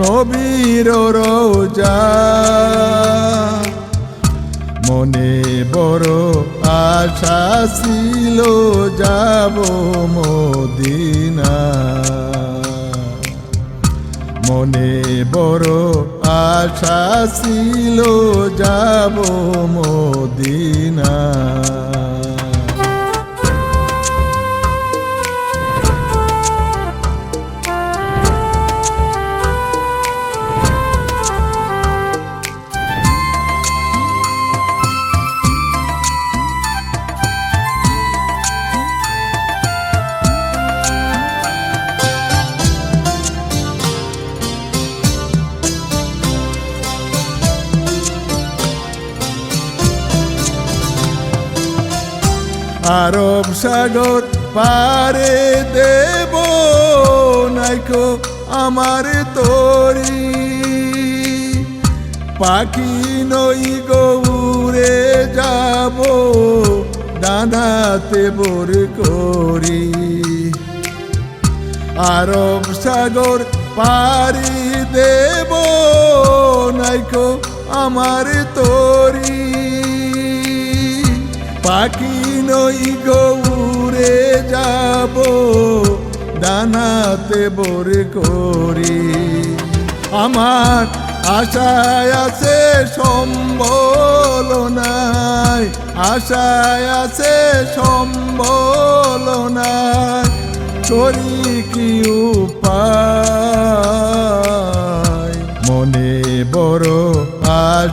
নবীর রোজা। মনে বড় আশা ছিল যাব মদিনা। মনে বড় আশা ছিল যাব মদিনা। আরব সাগর পারে দেব নাইকো আমার তরি। পাখি নই গৌরে যাব ডানাতে বোর করি। আরব সাগর পারি দেব নাইকো আমার তরি। পাখি নই গৌরে যাব, ডানাতে বোর করি। আমার আশায় আছে সম্বল নাই আশায় আছে সম্বল নাই করি কি উপায়?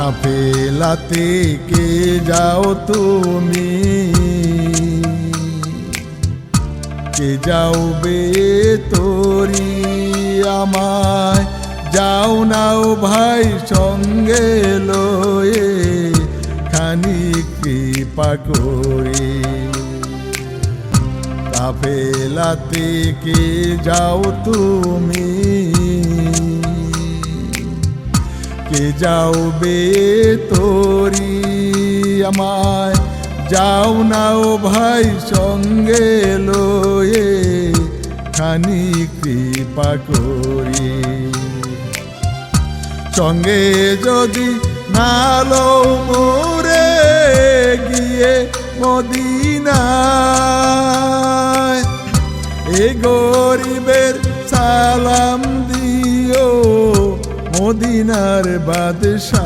কাফেলাতে কে যাও তুমি? কে যাও বে তোরি আমায়? যাও নাও ভাই সঙ্গে লয়ে খানি কৃপা করি। কাফেলাতে কে যাও তুমি? যাও বে তোরি আমায়। যাও নাও ভাই, সঙ্গে লয়ে খানি কৃপা করি। সঙ্গে যদি নালো মোরে গিয়ে মদিনায়। এ গরিবের সালাম মদিনার বাদশাহ।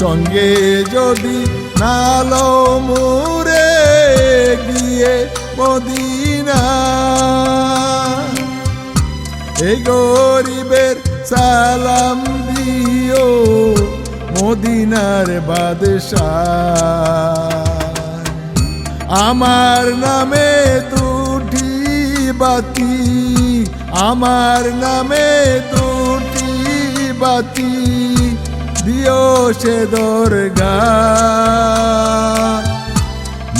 সঙ্গে যদি নালো মুরে গিয়ে মদিনা এই গরিবের সালাম দিও মদিনার বাদশাহ। আমার নামে দুটি বাতি আমার নামে দুটি বাতি দিও সে দরগা।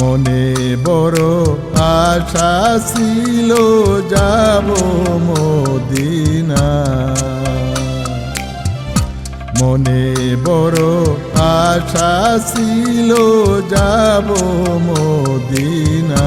মনে বড় আশা ছিল যাব মদিনা। মনে বড় আশা ছিল যাব মদিনা।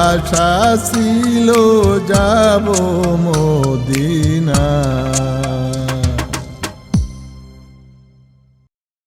আশা ছিল যাব মদিনা।